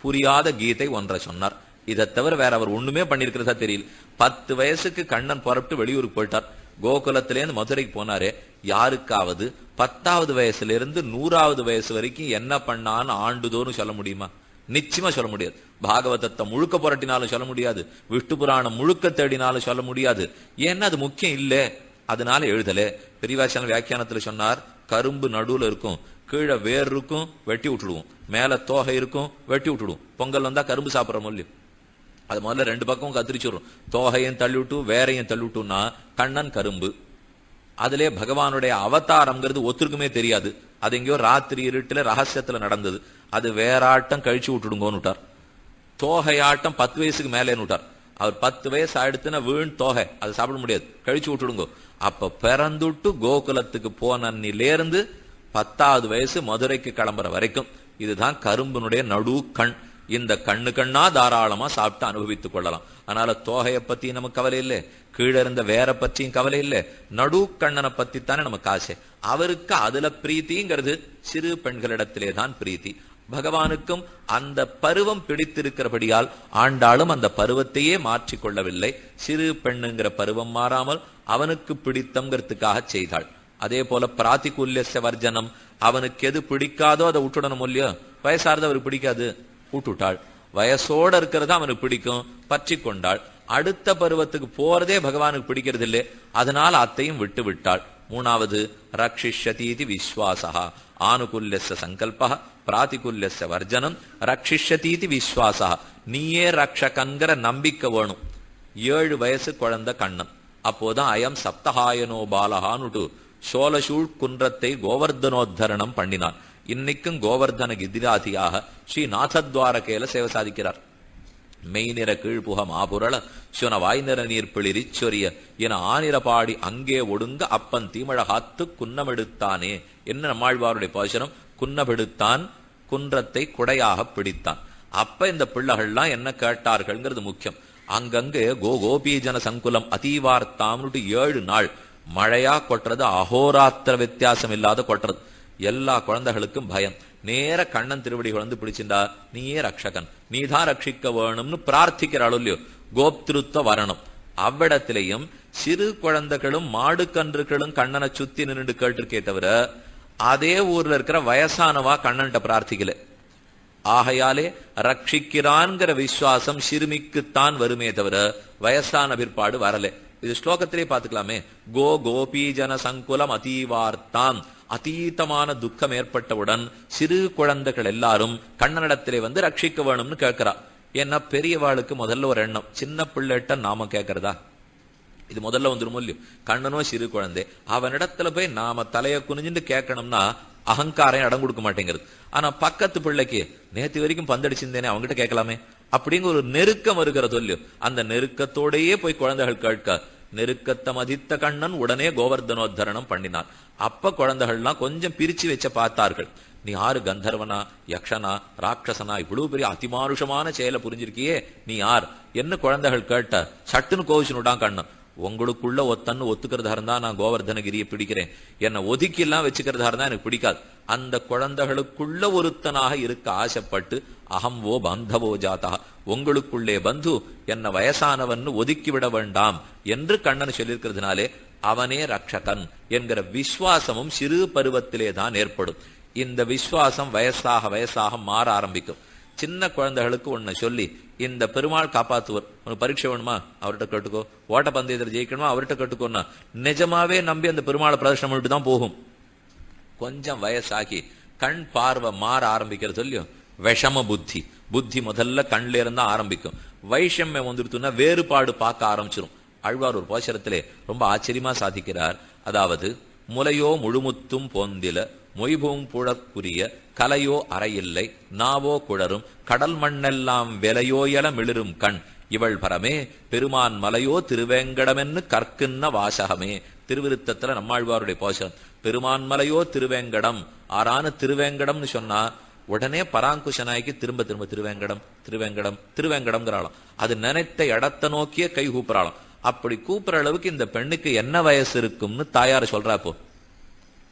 புரியாத கீதை ஒன்றை சொன்னார். இதை தவிர வேற அவர் ஒண்ணுமே பண்ணிருக்கிறதா தெரியல. பத்து வயசுக்கு கண்ணன் புறப்பட்டு வெளியூருக்கு போயிட்டார். கோகுலத்திலேருந்து மதுரைக்கு போனாரே. யாருக்காவது பத்தாவது வயசுல இருந்து நூறாவது வயசு வரைக்கும் என்ன பண்ணான்னு ஆண்டுதோறும் சொல்ல முடியுமா? நிச்சயமா சொல்ல முடியாது. பாகவதத்தை முழுக்க புரட்டினாலும் சொல்ல முடியாது. விஷ்ணு புராணம் முழுக்க தேடினாலும் சொல்ல முடியாது. ஏன்னா அது முக்கியம் இல்லை. அதனால எழுதல. பெரியவாசன வியாக்கியானத்துல சொன்னார் கரும்பு நடுவுல இருக்கும். கீழே வேர் இருக்கும் வெட்டி விட்டுடுவோம். மேல தோகை இருக்கும் வெட்டி விட்டுடுவோம். பொங்கல் வந்தா கரும்பு சாப்பிட்ற மொழி அது முதல்ல ரெண்டு பக்கம் கத்திரிச்சுடுறோம் தோகையும் தள்ளிவிட்டு வேறையும் தள்ளிவிட்டுன்னா கண்ணன் கரும்பு. அதிலே பகவானுடைய அவதாரம்ங்கிறது ஒத்துருக்குமே தெரியாது. அது எங்கேயோ ராத்திரி இருட்டில் ரகசியத்தில் நடந்தது. அது வேறாட்டம் கழிச்சு விட்டுடுங்கோன்னு விட்டார். தோகையாட்டம் பத்து வயசுக்கு மேலேன்னு விட்டார். அவர் பத்து வயசு ஆயிடுத்துன்னா வீண் தோகை. அதை சாப்பிட முடியாது. கழிச்சு விட்டுடுங்கோ. அப்ப பிறந்துட்டு கோகுலத்துக்கு போனிலேருந்து பத்தாவது வயசு மதுரைக்கு கிளம்புற வரைக்கும் இதுதான் கரும்பினுடைய நடு கண். இந்த கண்ணு கண்ணா தாராளமா சாப்பிட்டு அனுபவித்துக் கொள்ளலாம். அதனால தோகையை பத்தி நமக்கு கவலை இல்லை. கீழே இருந்த வேற பற்றியும் கவலை இல்லை. நடு கண்ணனை பத்தி தானே நமக்கு ஆசை. அவருக்கு அதுல பிரீத்திங்கிறது சிறு பெண்களிடத்திலே தான் பிரீத்தி. பகவானுக்கும் அந்த பருவம் பிடித்திருக்கிறபடியால் ஆண்டாளும் அந்த பருவத்தையே மாற்றிக் கொள்ளவில்லை. சிறு பெண்ணுங்கிற பருவம் மாறாமல் அவனுக்கு பிடித்தங்கிறதுக்காக செய்தாள். அதே போல பிராத்திகுல்யச வர்ஜனம் அவனுக்கு எது பிடிக்காதோ அதை விட்டுடணும் இல்லையோ? வயசார்ந்து அவருக்கு பிடிக்காது. விட்டுட்டாள். வயசோட இருக்கிறது அவனுக்கு பிடிக்கும். பற்றி கொண்டாள் அடுத்த பருவத்துக்கு போறதே பகவானுக்கு பிடிக்கிறது இல்லை அதனால அத்தையும் விட்டு விட்டாள். மூணாவது ரக்ஷிஷதீதி விஸ்வாசா ஆனுகூல்யச சங்கல்ப பிராத்திகுல்யச வர்ஜனம் ரக்ஷிஷதீதி விஸ்வாசா நீயே ரக்ஷகன்கிற நம்பிக்கை வேணும். ஏழு வயசு குழந்தை கண்ணன். அப்போதான் அயம் சப்தஹாயனோ பாலஹானுட்டு சோழசூழ் குன்றத்தை கோவர்தனோத்தரணம் பண்ணினான். இன்னைக்கும் கோவர்தன கிதிராதியாக ஸ்ரீ நாதத்வாரகையில சேவை சாதிக்கிறார். மெய்நிற கீழ்புக மாபுரள சுன வாய்நிற நீர் பிளிரிச்சொரிய என ஆனிர பாடி அங்கே ஒடுங்க அப்பன் தீமழகாத்து குன்னமெடுத்தானே என்ன நம்மாழ்வாருடைய பாசனம்? குன்னமெடுத்தான் குன்றத்தை குடையாக பிடித்தான். அப்ப இந்த பிள்ளைகள்லாம் என்ன கேட்டார்கள்ங்கிறது முக்கியம். அங்கங்கே கோ கோபீஜன சங்குலம் அதீவார்த்தாம்னுட்டு ஏழு நாள் மழையா கொட்டுறது அகோராத்திர வித்தியாசம் இல்லாத கொட்டுறது. எல்லா குழந்தைகளுக்கும் பயம். நேர கண்ணன் திருவடிகள் வந்து பிடிச்சிருந்தா நீயே ரக்ஷகன் நீதான் ரட்சிக்க வேணும்னு பிரார்த்திக்கிற இல்லையோ? கோப்திருத்த வரணும். அவ்விடத்திலையும் சிறு குழந்தைகளும் மாடு கன்றுகளும் கண்ணனை சுத்தி நின்று கேட்டிருக்கே தவிர அதே ஊர்ல இருக்கிற வயசானவா கண்ணன்ட்ட பிரார்த்திக்கல. ஆகையாலே ரட்சிக்கிறான்ங்கிற விசுவாசம் சிறுமிக்குத்தான் வருமே தவிர வயசான பிற்பாடு வரல. இது ஸ்லோகத்திலே பார்த்துக்கலாமே. கோ கோபீஜன சங்குலம் அதீவார்த்தான் அதீதமான துக்கம் ஏற்பட்டவுடன் சிறு குழந்தைகள் எல்லாரும் கண்ணனிடத்திலே வந்து ரட்சிக்க வேணும்னு கேட்கிறா. ஏன்னா பெரியவாளுக்கு முதல்ல ஒரு எண்ணம். சின்ன பிள்ளைகிட்ட நாம கேட்கறதா? இது முதல்ல வந்துரும் இல்லையோ? கண்ணனோ சிறு குழந்தை. அவனிடத்துல போய் நாம தலைய குனிஞ்சுட்டு கேட்கணும்னா அகங்காரம் இடம் கொடுக்க மாட்டேங்கிறது. ஆனா பக்கத்து பிள்ளைக்கு நேத்து வரைக்கும் பந்தடிச்சிருந்தேனே அவங்ககிட்ட கேட்கலாமே. அப்படிங்கிற ஒரு நெருக்கம் வருகிற இல்லையோ அந்த நெருக்கத்தோடையே போய் குழந்தைகள் கேட்க. நெருக்கத்தை மதித்த கண்ணன் உடனே கோவர்தனோத்தரணம் பண்ணினான். அப்ப குழந்தைகள்லாம் கொஞ்சம் பிரிச்சு வச்ச பார்த்தார்கள். நீ யாரு கந்தர்வனா யக்ஷனா ராட்சசனா? இவ்வளவு பெரிய அதிமானுஷமான செயலை புரிஞ்சிருக்கியே. நீ யார்? என்ன குழந்தைகள் கேட்ட? சட்டுன்னு கோவிச்சுனுட்டான் கண்ணன். உங்களுக்குள்ள ஒத்தன்னு ஒத்துக்கிறதா இருந்தா நான் கோவர்தனகிரியை பிடிக்கிறேன். என்னை ஒதுக்கி எல்லாம் வச்சுக்கிறதா இருந்தா எனக்கு பிடிக்காது. அந்த குழந்தைகளுக்குள்ள ஒருத்தனாக இருக்க ஆசைப்பட்டு அகம் ஓ பந்தவோ ஜாதா உங்களுக்குள்ளே பந்து என்ன வயசானவன் ஒதுக்கி விட வேண்டாம் என்று கண்ணன் சொல்லியிருக்கிறதுனாலே அவனே ரக்ஷகன் என்கிற விசுவாசமும் சிறு பருவத்திலே தான் ஏற்படும். இந்த விசுவாசம் வயசாக வயசாக மாற ஆரம்பிக்கும். சின்ன குழந்தைகளுக்கு ஒண்ணு சொல்லி இந்த பெருமாள் காப்பாத்துவர். உனக்கு பரீட்சை வேணுமா? அவர்கிட்ட கேட்டுக்கோ. ஓட்ட பந்தயத்தில் ஜெயிக்கணுமா? அவர்கிட்ட கேட்டுக்கோன்னா நிஜமாவே நம்பி அந்த பெருமாளை பிரதர்ஷனம் பண்ணிட்டு தான் போகும். கொஞ்சம் வயசாகி கண் பார்வை மாற ஆரம்பிக்கிறது இல்லையோ விஷம புத்தி. புத்தி முதல்ல கண்ல இருந்தா ஆரம்பிக்கும். வைஷமியம் வந்துடுத்துன்னா வேறுபாடு பார்க்க ஆரம்பிச்சிடும் அழ்வார் ஒரு போஷரத்திலே ரொம்ப ஆச்சரியமா சாதிக்கிறார். அதாவது முலையோ முழுமுத்தும் போந்தில மொய்பூங் புழக்குரிய கலையோ அறையில்லை நாவோ குழரும் கடல் மண்ணெல்லாம் விலையோயல மிளிரும் கண். இவள் பரமே பெருமான் மலையோ திருவேங்கடமென்னு கற்கின்ன வாசகமே. திருவிருத்தத்துல நம்மாழ்வாருடைய போஷம் பெருமான் மலையோ திருவேங்கடம் ஆறான திருவேங்கடம்னு சொன்னா உடனே பராங்குஷனாய்க்கு திரும்ப திரும்ப திருவேங்கடம் திருவேங்கடம் திருவேங்கடம்ங்கிறாளாம். அது நினைத்த இடத்தை நோக்கிய கை கூப்புறாளாம். அப்படி கூப்புற அளவுக்கு இந்த பெண்ணுக்கு என்ன வயசு இருக்கும்னு தாயார் சொல்றா இப்போ.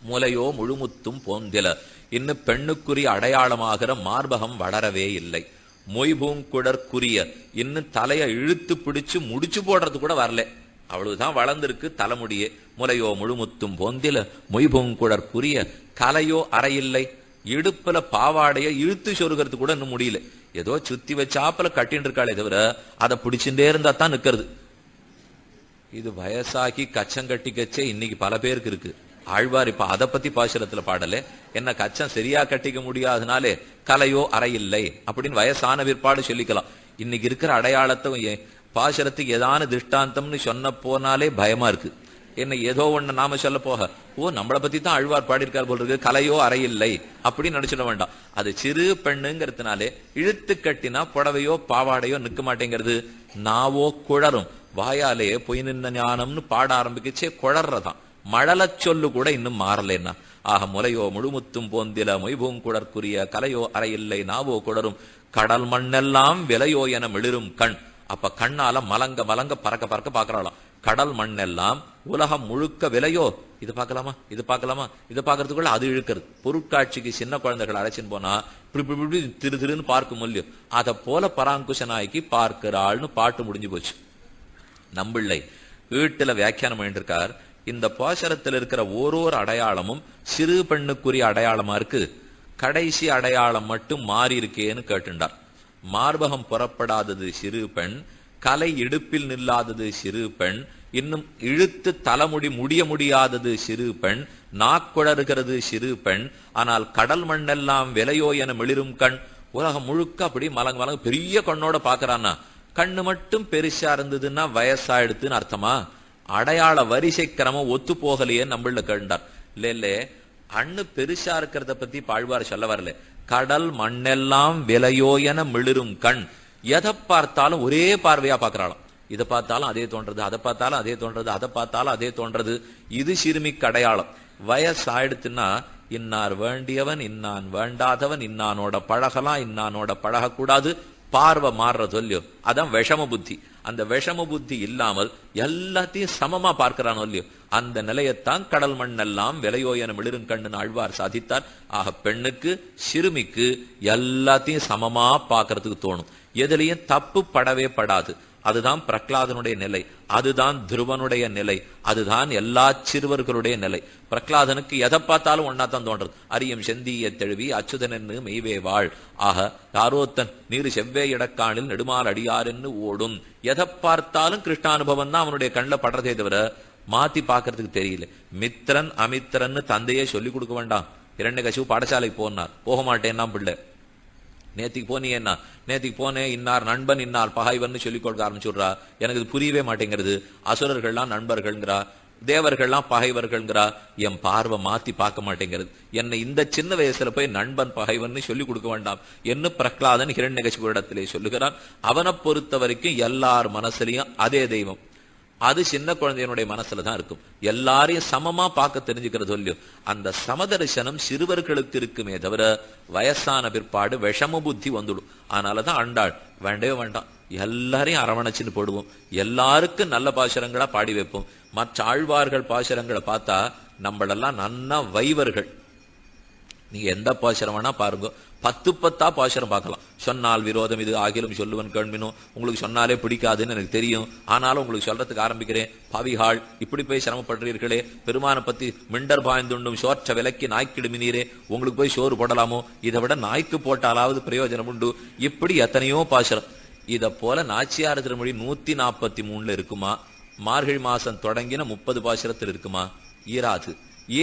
முலையோ முழுமுத்தும் போந்தில. இன்னும் பெண்ணுக்குரிய அடையாளமாகிற மார்பகம் வளரவே இல்லை. மொய்பூங்குடற்குரிய இன்னும் தலையை இழுத்து பிடிச்சு முடிச்சு போடுறது கூட வரல. அவ்வளவுதான் வளர்ந்திருக்கு தலைமுடியே. முலையோ முழுமுத்தும் போந்தில. மொய்பூங்குடற்குரிய தலையோ அறையில்லை. இடுப்புல பாவாடைய இழுத்து சொருகிறது கூட இன்னும் முடியல. ஏதோ சுத்தி வச்சாப்புல கட்டின்னு இருக்காளே தவிர அதை பிடிச்சுட்டே இருந்தா தான் நிக்கிறது. இது வயசாகி கச்சம் கட்டிக்கச்சே இன்னைக்கு பல பேருக்கு இருக்கு. ஆழ்வார் இப்ப அதை பத்தி பாசுரத்துல பாடல. என்ன கச்சம் சரியா கட்டிக்க முடியாதனாலே கலையோ அறையில்லை அப்படின்னு வயசான பிற்பாடு சொல்லிக்கலாம். இன்னைக்கு இருக்கிற அடையாளத்தை பாசுரத்துக்கு ஏதான திருஷ்டாந்தம்னு சொன்ன போனாலே பயமா இருக்கு. என்ன ஏதோ ஒண்ணு நாம சொல்ல போக ஓ நம்மளை பத்தி தான் அழ்வார் பாடியிருக்கார் போல் இருக்கு கலையோ அறையில்லை அப்படின்னு நினைச்சிட வேண்டாம். அது சிறு பெண்ணுங்கிறதுனாலே இழுத்து கட்டினா புடவையோ பாவாடையோ நிக்க மாட்டேங்கிறது. நாவோ குழரும். வாயாலே பொய் நின்ன ஞானம்னு பாட ஆரம்பிக்கச்சே குழறதான். மழலச் சொல்லு கூட இன்னும் மாறலைன்னா. ஆக முலையோ முழுமுத்தும் போந்தில மொய்பூங்குடற்குரிய கலையோ அறையில்லை நாவோ குடரும். கடல் மண்ணெல்லாம் விலையோ என மிளிரும் கண். அப்ப கண்ணால மலங்க மலங்க பறக்க பறக்க பாக்குறாளாம் கடல் மண்ணெல்லாம் உலகம் முழுக்க விலையோ? இது பார்க்கலாமா? இது பார்க்கலாமா? இது பார்க்கறதுக்குள்ள அது இழுக்கிறது. பொருட்காட்சிக்கு சின்ன குழந்தைகள் அழைச்சின்னு போனா இப்படி இப்படி திரு திருன்னு பார்க்க முடியும் அதை போல பராங்குஷ நாய்க்கு பார்க்கிறாள்னு பாட்டு முடிஞ்சு போச்சு. நம்பிள்ளை. வீட்டுல வியாக்கியானம் பண்ணிருக்கார் இந்த போஷரத்தில் இருக்கிற ஓரோரு அடையாளமும் சிறு பெண்ணுக்குரிய அடையாளமா இருக்கு? கடைசி அடையாளம் மட்டும் மாறி இருக்கேன்னு கேட்டுண்டார். மார்பகம் புறப்படாதது சிறு பெண் கலை இடுப்பில் நில்லாதது சிறு பெண் இன்னும் இழுத்து தலைமுடி முடிய முடியாதது சிறு பெண் நாக்குழறுகிறது சிறு பெண் ஆனால் கடல் மண்ணெல்லாம் விலையோ என மெளிரும் கண். உலகம் முழுக்க அப்படி மலங்க மலங்க பெரிய கண்ணோட பாக்குறான்னா கண்ணு மட்டும் பெருசா இருந்ததுன்னா வயசாயிடுதுன்னு அர்த்தமா? அடையாள வரிசை கிரமம் ஒத்து போகலையே நம்மள கேண்டார் இல்ல இல்ல. அண்ணு பெருசா இருக்கிறத பத்தி பாழ்வார் சொல்ல வரல. கடல் மண்ணெல்லாம் விலையோ என மிளிரும் கண். எதை பார்த்தாலும் ஒரே பார்வையா பாக்குறாளாம் இதை பார்த்தாலும் அதே தோன்றது அதை பார்த்தாலும் அதே தோன்றது அதை பார்த்தாலும் அதே தோன்றது. இது சிறுமிக்கு அடையாளம். வயசாயிடுத்துன்னா இன்னார் வேண்டியவன் இன்னான் வேண்டாதவன் இன்னானோட பழகலாம் இன்னானோட பழகக்கூடாது. பார்வை மாறுற சொல்லியோ. அதான் விஷம புத்தி. அந்த விஷம புத்தி இல்லாமல் எல்லாத்தையும் சமமா பார்க்கிறானோ இல்லையோ அந்த நிலையத்தான் கடல் மண்ணெல்லாம் எல்லாம் என மிளிருங்கண்ணன் ஆழ்வார் சாதித்தார். ஆக பெண்ணுக்கு சிறுமிக்கு எல்லாத்தையும் சமமா பார்க்கறதுக்கு தோணும். எதுலயும் தப்பு படவே படாது. அதுதான் பிரகலாதனுடைய நிலை அதுதான் துருவனுடைய நிலை அதுதான் எல்லா சிறுவர்களுடைய நிலை. பிரகலாதனுக்கு எதை பார்த்தாலும் ஒன்னா தான் தோன்றது அரியம் செந்திய தெழுவி அச்சுதனென்னு மெய்வே வாழ். ஆக யாரோத்தன் நீர் செவ்வே இடக்காணில் நெடுமால் அடியாருன்னு ஓடும். எதை பார்த்தாலும் கிருஷ்ணானுபவம் தான் அவனுடைய கண்ணில் படுறதே தவிர மாத்தி பாக்குறதுக்கு தெரியல. மித்திரன் அமித்திரன்னு தந்தையே சொல்லி கொடுக்க வேண்டாம். இரண்டு கசிவு பாடசாலைக்கு போனார். போக மாட்டேன்னா பிள்ளை. நேத்திக்கு போனீங்கன்னா நேத்திக்கு போனேன் இன்னார் நண்பன் இன்னார் பகைவன் சொல்லிக் கொடுக்க ஆரம்பிச்சுடுறா. எனக்கு இது புரியவே மாட்டேங்கிறது. அசுரர்கள்லாம் நண்பர்கள்ங்கிறா. தேவர்கள்லாம் பகைவர்கள்ங்கிறா. என் பார்வை மாத்தி பார்க்க மாட்டேங்கிறது. என்னை இந்த சின்ன வயசுல போய் நண்பன் பகைவன் சொல்லி கொடுக்க வேண்டாம். என்ன பிரகலாதன் ஹிரண்யகசிபு இடத்திலே சொல்லுகிறான்? அவனை பொறுத்த வரைக்கும் எல்லார் மனசுலயும் அதே தெய்வம். அது சின்ன குழந்தையனுடைய மனசுல தான் இருக்கும். எல்லாரையும் சமமா பார்க்க தெரிஞ்சுக்கிறது இல்லையோ அந்த சமதரிசனம் சிறுவர்களுக்கு இருக்குமே தவிர வயசான பிற்பாடு விஷம புத்தி வந்துடும். அதனாலதான் அண்டாள் வேண்டவே வேண்டாம். எல்லாரையும் அரவணைச்சுன்னு போடுவோம். எல்லாருக்கும் நல்ல பாசுரங்களா பாடி வைப்போம். மற்ற ஆழ்வார்கள் பாசுரங்களை பார்த்தா நம்மளெல்லாம் நன்னா வைவர்கள். நீங்க எந்த பாசுரம் வேணா பாருங்க. பத்து பத்தா பாசுரம் பார்க்கலாம். சொன்னால் விரோதம் இது ஆகிலும் சொல்லுவன் கேள்வினும் உங்களுக்கு சொன்னாலே பிடிக்காதுன்னு எனக்கு தெரியும். ஆனாலும் உங்களுக்கு சொல்றதுக்கு ஆரம்பிக்கிறேன். பாவிகாள் இப்படி போய் சிரமப்படுறீர்களே. பெருமானை பத்தி மிண்டர் பாய்ந்துண்டும் சோற்ற விலக்கி நாய்க்கிடுமினீரே. உங்களுக்கு போய் சோறு போடலாமோ? இதை விட நாய்க்கு போட்டாலாவது பிரயோஜனம் உண்டு. இப்படி எத்தனையோ பாசுரம் இத போல நாச்சியார் திருமொழி நூத்தி நாற்பத்தி மூணுல இருக்குமா? மார்கழி மாசம் தொடங்கின முப்பது பாசுரத்தில் இருக்குமா? ஈராது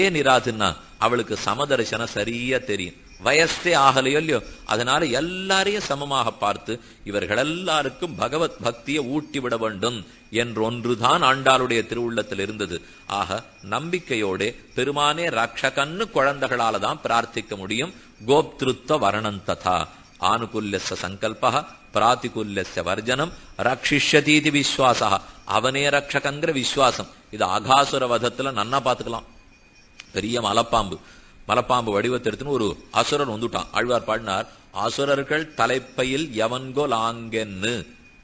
ஏன் இராதுன்னா அவளுக்கு சமதர்சனம் சரியா தெரியும். வயசே ஆகலையோ இல்லையோ அதனால எல்லாரையும் சமமாக பார்த்து இவர்கள் எல்லாருக்கும் பகவத் பக்தியை ஊட்டி விட வேண்டும் என்றொன்றுதான் ஆண்டாளுடைய திருவுள்ளத்தில் இருந்தது. ஆக நம்பிக்கையோட பெருமானே ரக்ஷகன்னு குழந்தைகளால தான் பிரார்த்திக்க முடியும். கோப்திருத்த வர்ணன் ததா. ஆனுகூல்யச சங்கல்பா பிராத்திகூல்யச வர்ஜனம் ரக்ஷிஷ்யதீதி விஸ்வாசா அவனே ரக்ஷகங்கிற விஸ்வாசம். இது அகாசுர வதத்துல நன்னா பாத்துக்கலாம் பெரிய மலப்பாம்பு. மலப்பாம்பு வடிவத்தை எடுத்துன்னு ஒரு அசுரன் வந்துட்டான். ஆழ்வார் பாடினார் அசுரர்கள் தலைப்பையில் எவன்கோ லாங்கென்னு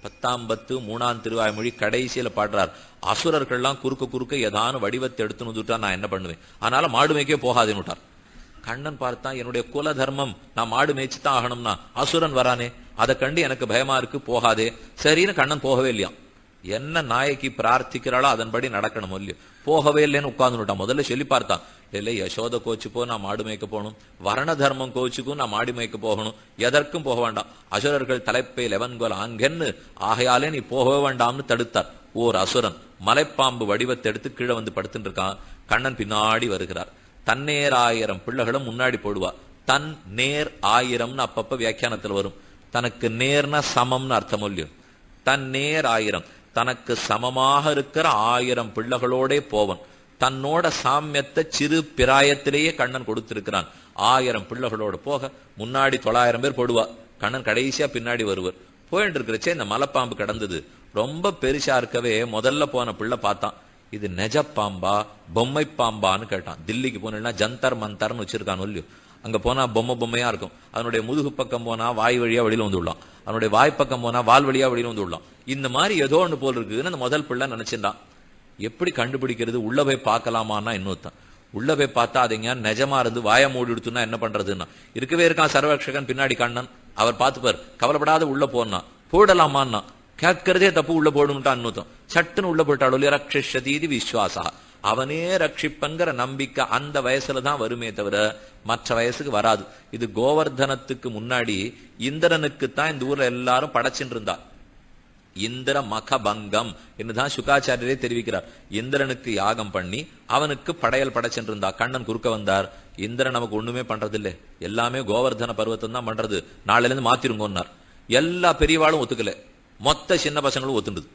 பத்தாம் பத்து மூணாம் திருவாய்மொழி கடைசியில பாடுறார். அசுரர்கள்லாம் குறுக்க குறுக்க ஏதான வடிவத்தை எடுத்துன்னு வந்துட்டா நான் என்ன பண்ணுவேன்? அதனால மாடு மேய்க்கே போகாதுன்னு விட்டார். கண்ணன் பார்த்தா என்னுடைய குல தர்மம் நான் மாடு மேய்ச்சி தான் ஆகணும்னா அசுரன் வரானே அதை கண்டு எனக்கு பயமா இருக்கு போகாதே. சரின்னு கண்ணன் போகவே இல்லையாம். என்ன நாயகி பிரார்த்திக்கிறாளோ அதன்படி நடக்கணும் இல்லையோ போகவே இல்லைன்னு உட்கார்ந்துட்டான். முதல்ல சொல்லி பார்த்தான். இல்லை யசோத கோச்சு போ நான் மாடு மேய்க்க போகணும். வரண தர்மம் கோச்சுக்கும் நான் மாடு மேய்க்க போகணும். எதற்கும் போக வேண்டாம். அசுரர்கள் தலைப்பை லெவன்கோல் அங்கென்னு ஆகையாலே நீ போகவே வேண்டாம்னு தடுத்தார். ஓர் அசுரன். மலைப்பாம்பு வடிவத்தை எடுத்து கீழே வந்து படுத்துட்டு இருக்கான் கண்ணன் பின்னாடி வருகிறார். தன்னேர் ஆயிரம் பிள்ளைகளும் முன்னாடி போடுவா. தன் நேர் ஆயிரம்னு அப்பப்ப வியாக்கியானத்துல வரும். தனக்கு நேர்னா சமம்னு அர்த்தம் இல்லையோ தன் நேர் ஆயிரம். தனக்கு சமமாக இருக்கிற ஆயிரம் பிள்ளைகளோடே போவன். தன்னோட சாமியத்தை சிறு பிராயத்திலேயே கண்ணன் கொடுத்திருக்கிறான். ஆயிரம் பிள்ளைகளோட போக முன்னாடி தொள்ளாயிரம் பேர் போடுவா. கண்ணன் கடைசியா பின்னாடி வருவர். போயிட்டு இருக்கிறச்சே இந்த மலைப்பாம்பு கடந்தது. ரொம்ப பெருசா இருக்கவே முதல்ல போன பிள்ளை பார்த்தான். இது நெஜ பாம்பா பொம்மை பாம்பான்னு கேட்டான். தில்லிக்கு போனா ஜந்தர் மந்தர்னு வச்சிருக்கான் இல்லையோ அங்கே போனால் பொம்மை பொம்மையாக இருக்கும். அதனுடைய முதுகு பக்கம் போனால் வாய் வழியாக வெளியில் வந்து விடலாம். அதனுடைய வாய்ப்பக்கம் போனால் வால் வழியாக வெளியில வந்து விடலாம். இந்த மாதிரி ஏதோ ஒன்று போல் இருக்குதுன்னு அந்த முதல் பிள்ளை நினச்சிருந்தான். எப்படி கண்டுபிடிக்கிறது? உள்ள போய் பார்க்கலாமான்னா இன்னொருத்தான். உள்ள போய் பார்த்தா அதுங்க நிஜமா இருந்து வாய மூடி எடுத்துனா என்ன பண்ணுறதுன்னா இருக்கவே இருக்கான் சர்வரக்ஷகன் பின்னாடி கண்ணன். அவர் பார்த்துப்பார். கவலைப்படாத உள்ளே போனா போடலாமான்னா. கேட்கறதே தப்பு உள்ள போடணும்ட்டான் இன்னொருத்தம் சட்டுன்னு உள்ள போயிட்டாலும் ரக்ஷதீதி விஸ்வாசா அவனே ரட்சிப்பங்கிற நம்பிக்கை அந்த வயசுல தான் வருமே தவிர மற்ற வயசுக்கு வராது. இது கோவர்தனத்துக்கு முன்னாடி இந்திரனுக்கு தான் இந்த ஊர்ல எல்லாரும் படைச்சுட்டு இருந்தா. இந்திர மகபங்கம் என்றுதான் சுகாச்சாரியரே தெரிவிக்கிறார். இந்திரனுக்கு யாகம் பண்ணி அவனுக்கு படையல் படைச்சென்றிருந்தா கண்ணன் குறுக்க வந்தார். இந்திரன் நமக்கு ஒண்ணுமே பண்றது எல்லாமே கோவர்தன பருவத்தம் தான் பண்றது. நாளையில இருந்து மாத்திருங்கன்னார். எல்லா பெரியவாளும் ஒத்துக்கல. மொத்த சின்ன பசங்களும் ஒத்துண்டுது.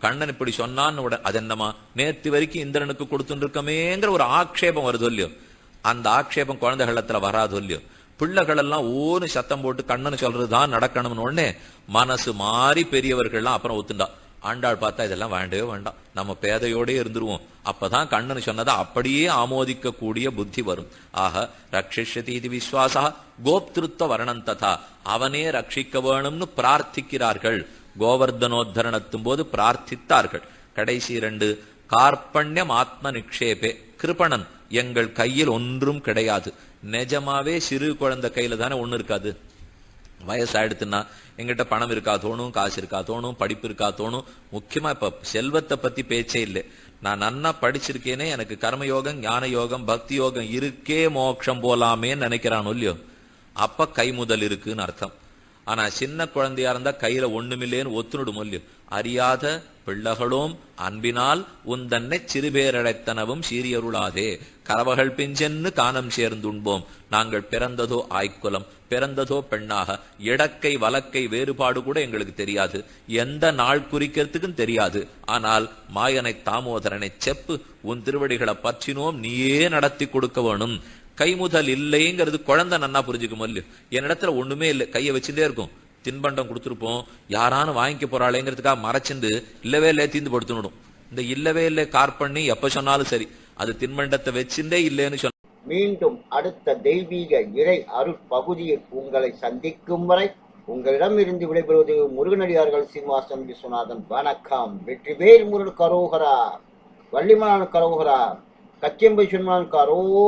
கண்ணன் இப்படி சொன்னான்னு உடனே அது என்னமா நேத்து வரைக்கும் இந்திரனுக்கு கொடுத்துருக்கமேங்கிற ஒரு ஆக்ஷேபம் வருது இல்லையோ அந்த ஆக்ஷேபம் குழந்தைகளத்துல வராது இல்லையோ பிள்ளைகள் எல்லாம் ஓன்னு சத்தம் போட்டு கண்ணன் சொல்றதுதான் நடக்கணும்னு உடனே மனசு மாறி பெரியவர்கள்லாம் அப்புறம் ஒத்துண்டா. ஆண்டாள் பார்த்தா இதெல்லாம் வேண்டவே வேண்டாம். நம்ம பேதையோடே இருந்துருவோம். அப்பதான் கண்ணன் சொன்னதை அப்படியே ஆமோதிக்க கூடிய புத்தி வரும். ஆக ரட்சிஷதி இது விஸ்வாசா. கோப்திருத்த வர்ணம் ததா. அவனே ரட்சிக்க வேணும்னு பிரார்த்திக்கிறார்கள். கோவர்தனோத்தரணத்தும் போது பிரார்த்தித்தார்கள். கடைசி இரண்டு கார்பண்யம் ஆத்ம நிக்ஷேபே கிருபணன் எங்கள் கையில் ஒன்றும் கிடையாது. நிஜமாவே சிறு குழந்தை கையில தானே ஒண்ணு இருக்காது. வயசாயிடுத்துன்னா எங்கிட்ட பணம் இருக்கா தோணும் காசு இருக்கா தோணும் படிப்பு இருக்கா தோணும். முக்கியமா இப்ப செல்வத்தை பத்தி பேச்சே இல்லை. நான் நன்னா படிச்சிருக்கேனே எனக்கு கர்மயோகம் ஞான யோகம் பக்தி யோகம் இருக்கே மோட்சம் போலாமேன்னு நினைக்கிறான் இல்லையோ? அப்ப கை முதல் இருக்குன்னு அர்த்தம். ஆனா சின்ன குழந்தையா இருந்தா கையில ஒண்ணுமில்லேன்னு ஒத்துனுடும் இல்லையோ அறியாத பிள்ளைகளும் அன்பினால் உந்தன்னை சிறுபேரழைத்தனவும் சீரியருளாதே. கரவகள் பிஞ்சென்னு காணம் சேர்ந்துண்போம். நாங்கள் பிறந்ததோ ஆய்க்குலம் பிறந்ததோ பெண்ணாக. இடக்கை வலக்கை வேறுபாடு கூட எங்களுக்கு தெரியாது. எந்த நாள் குறிக்கிறதுக்கும் தெரியாது. ஆனால் மாயனை தாமோதரனை செப்பு உன் திருவடிகளை பற்றினோம் நீயே நடத்தி கொடுக்க வேணும். கைமுதல் இல்லைங்கிறது குழந்தை நன்னா புரிஞ்சுக்கும் இல்லையோ என்னிடத்துல ஒண்ணுமே இல்லை. கையை வச்சுட்டே இருக்கும். தின்பண்டம் கொடுத்துருப்போம். யாரானு வாங்கிக்க போறாளேங்கிறதுக்காக மறைச்சிந்து இல்லவே இல்லை தீந்து படுத்துனுடும். இந்த இல்லவே இல்லை கார் பண்ணி எப்ப சொன்னாலும் சரி. அது தின்பண்டத்தை வச்சுட்டே இல்லைன்னு சொன்ன மீண்டும் அடுத்த தெய்வீக இறை அருட்பகுதியில் உங்களை சந்திக்கும் வரை உங்களிடமிருந்து விடைபெறுவது முருகனடியார்கள் சீனிவாசன் விஸ்வநாதன். வணக்கம். வெற்றிவேல் முருகன் கரோகரா. வள்ளிமலான் கரோகரா. கச்சியம்பை சொன்னான் கரோ